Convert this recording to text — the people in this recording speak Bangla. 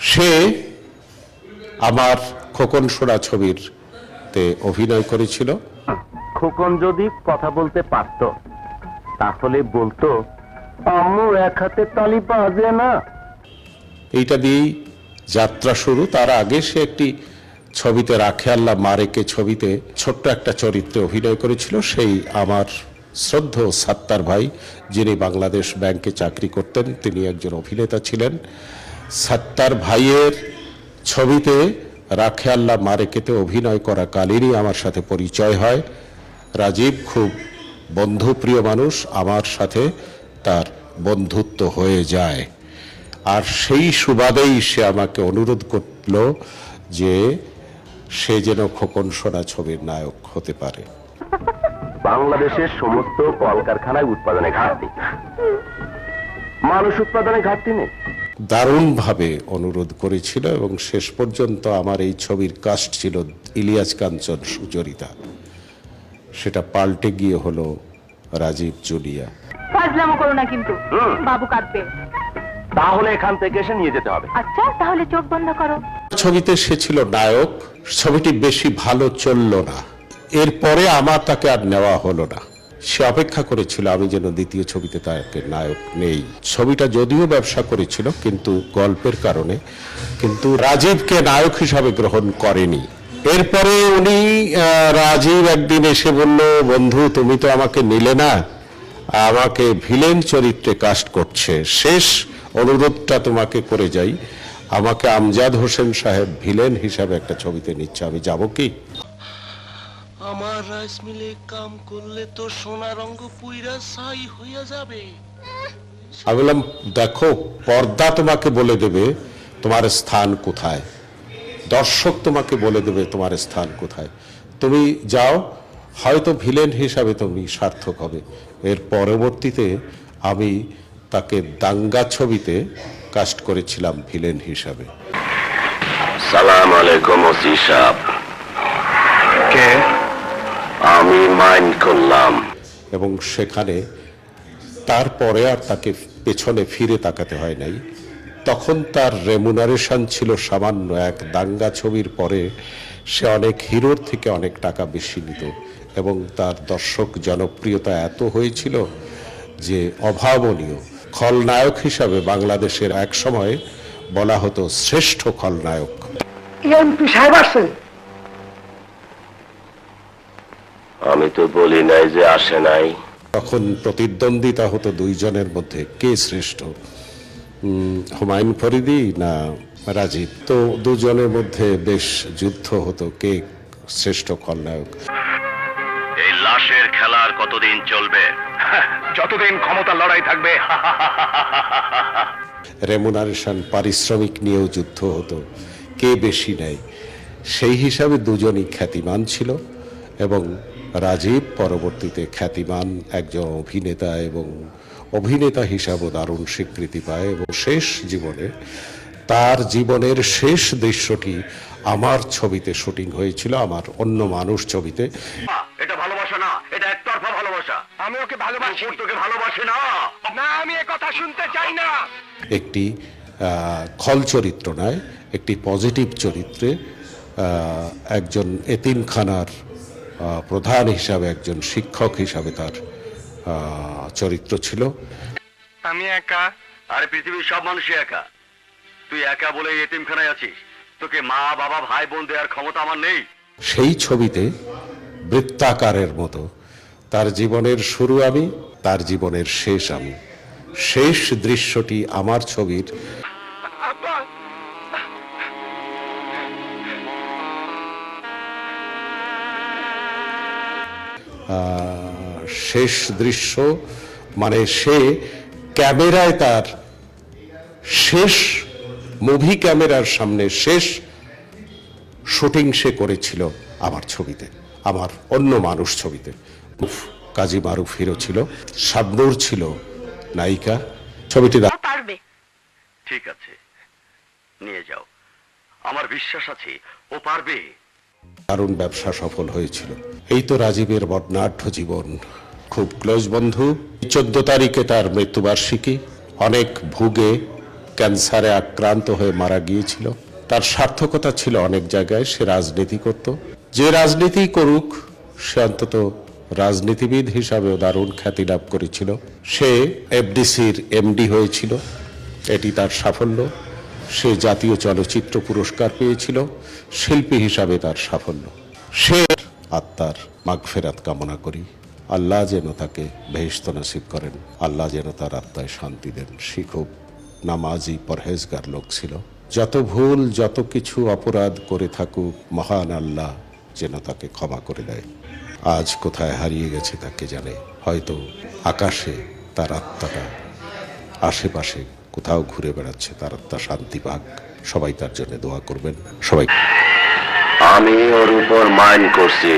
সে আমার খোকন সোনা ছবির তে অভিনয় করেছিল। খোকন যদি কথা বলতে পারতো তাহলে বলতো আম্মু এক হাতে তালি বাজে না? এইটা দিয়েই যাত্রা শুরু। তার আগে সে একটি ছবিতে রাখে আল্লাহ মারেকে ছবিতে ছোট্ট একটা চরিত্রে অভিনয় করেছিল। সেই আমার শ্রদ্ধ সাত্তার ভাই যিনি বাংলাদেশ ব্যাংকে চাকরি করতেন তিনি একজন অভিনেতা ছিলেন। সাত্তার ভাইয়ের ছবিতে রাখে আল্লাহ মারেকেতে অভিনয় করা কালীনই আমার সাথে পরিচয় হয়। রাজীব খুব বন্ধুপ্রিয় মানুষ, আমার সাথে তার বন্ধুত্ব হয়ে যায়। আর সেই সুবাদেই সে আমাকে অনুরোধ করল যে সে যেন খোকন সোনা ছবির নায়ক হতে পারে। বাংলাদেশের সমস্ত কলকারখানায় উৎপাদনে ঘাটতি। মানুষ উৎপাদনে ঘাটতি নেই। দারুণভাবে অনুরোধ করেছিল এবং শেষ পর্যন্ত আমার এই ছবির কাস্ট ছিল ইলিয়াস কাঞ্চন সুচরিতা। সেটা পাল্টে গিয়ে হলো রাজীব জুলিয়া। ফাজলামো করো না কিন্তু। বাবু কাঁদবে। তাহলে এখান থেকে এসে নিয়ে যেতে হবে। আচ্ছা তাহলে চোখ বন্ধ করো। ছবিতে সে ছিল নায়ক। ছবিটি বেশি ভালো চলল না। এরপরে আমার তাকে আর নেওয়া হলো না। সে অপেক্ষা করেছিল, আমি যেন দ্বিতীয় ছবিতে তাকে নায়ক নেই। ছবিটা যদিও ব্যবসা করেছিল, কিন্তু গল্পের কারণে, কিন্তু রাজীবকে নায়ক হিসাবে গ্রহণ করেনি। এরপরে উনি রাজীব একদিন এসে বলল, বন্ধু, তুমি তো আমাকে নিলে না। আমাকে ভিলেন চরিত্রে কাস্ট করছে। শেষ অনুরোধটা তোমাকে করে যাই। আমাকে আমজাদ হোসেন সাহেব ভিলেন হিসাবে একটা ছবিতে নিচ্ছে। আমি যাব কি? আমার রাইস মিলে কাম করলে তো সোনা রঙ্গ পুইরা ছাই হইয়া যাবে। আমি বললাম দেখো পর্দা তোমাকে বলে দেবে তোমার স্থান কোথায়। দর্শক তোমাকে বলে দেবে তোমার স্থান কোথায়। তুমি যাও হয়তো ভিলেন হিসাবে তুমি সার্থক হবে। এর পরবর্তীতে আমি তাকে দাঙ্গা ছবিতে কাস্ট করেছিলাম ভিলেন হিসাবে। সালাম আলাইকুম ওসি সাহেব। কে? আমি মাইন্ড করলাম। এবং সেখানে তারপরে আর তাকে পেছনে ফিরে তাকাতে হয় নাই। তখন তার রেমুনারেশন ছিল সামান্য এক দাঙ্গা ছবির পরে সে অনেক হিরোর থেকে অনেক টাকা বেশি নিত এবং তার দর্শক জনপ্রিয়তা এত হয়েছিল যে অভাবনীয়। খলনায়ক হিসাবে বাংলাদেশের এক সময় বলা হতো শ্রেষ্ঠ খলনায়ক। এমপি সাহেব আসছে আমি তো বলি নাই যে আসে নাই। তখন প্রতিদ্বন্দ্বিতা হতো দুইজনের মধ্যে। কে শ্রেষ্ঠ? হুমায়ুন ফরিদি না রাজীব? তো দুজনের মধ্যে বেশ যুদ্ধ হতো। কে শ্রেষ্ঠ খলনায়ক? এই লাশের খেলা আর কতদিন চলবে? যতদিন ক্ষমতা লড়াই থাকবে। রেমুনারেশন পারিশ্রমিক নিয়েও যুদ্ধ হতো। কে বেশি নেয়? সেই হিসাবে দুজনই খ্যাতিমান ছিল এবং রাজীব পরবর্তীতে খ্যাতিমান একজন অভিনেতা এবং অভিনেতা হিসাবেও দারুণ স্বীকৃতি পায় এবং শেষ জীবনে তার জীবনের শেষ দৃশ্যটি আমার ছবিতে শুটিং হয়েছিল আমার অন্য মানুষ ছবিতে। এটা ভালোবাসা না এটা একতরফা ভালোবাসা। আমি ওকে ভালোবাসি। তোকে ভালোবাসি না। না আমি এ কথা শুনতে চাই না। একটি খল চরিত্র নয় একটি পজিটিভ চরিত্রে একজন এতিমখানার প্রধান হিসাবে একজন শিক্ষক হিসাবে তার চরিত্র ছিল। আমি একা আর পৃথিবীর সব মানুষই একা। তুই একা বলে এতিমখানায় আছিস। তোকে মা বাবা ভাই বোন দেওয়ার ক্ষমতা আমার নেই। সেই ছবিতে বৃত্তাকারের মতো তার জীবনের শুরু আমি তার জীবনের শেষ আমি। শেষ দৃশ্যটি আমার ছবির শেষ দৃশ্য মানে সে ক্যামেরায় তার শেষ মুভি ক্যামেরার সামনে শেষ শুটিং সে করেছিল আমার ছবিতে আমার অন্য মানুষ ছবিতে। উফ, কাজী মারুফ হিরো ছিল শাবনুর ছিল নায়িকা। ছবিটি পারবে ঠিক আছে নিয়ে যাও। আমার বিশ্বাস আছে ও পারবে। দারুণ ব্যবসা সফল হয়েছিল। এই তো রাজীবের বর্ণাঢ্য জীবন। খুব ক্লোজ বন্ধু। চোদ্দ তারিখে তার মৃত্যুবার্ষিকী। অনেক ভুগে, ক্যান্সারে আক্রান্ত হয়ে মারা গিয়েছিল। তার সার্থকতা ছিল অনেক জায়গায় সে রাজনীতি করত। যে রাজনীতি করুক, সে অন্তত রাজনীতিবিদ হিসাবেও দারুণ খ্যাতি লাভ করেছিল। সে এফডিসির এমডি হয়েছিল। এটি তার সাফল্য। সে জাতীয় চলচ্চিত্র পুরস্কার পেয়েছিল, শিল্পী হিসাবে তার সাফল্য। সে আত্মার মাগফেরাত কামনা করি। আল্লাহ যেন তাকে বেহেস্ত নসিব করেন। আল্লাহ যেন তার আত্মায় শান্তি দেন। সে খুব নামাজি, পরহেজগার লোক ছিল। যত ভুল, যত কিছু অপরাধ করে থাকুক, মহান আল্লাহ যেন তাকে ক্ষমা করে দেয়। আজ কোথায় হারিয়ে গেছে তাকে জানে। হয়তো আকাশে তার আত্মাটা আশেপাশে কোথাও ঘুরে বেড়াচ্ছে তার আত্মা শান্তি পাক। সবাই তার জন্য দোয়া করবেন। সবাই আমি ওর উপর মাইন্ড করছি।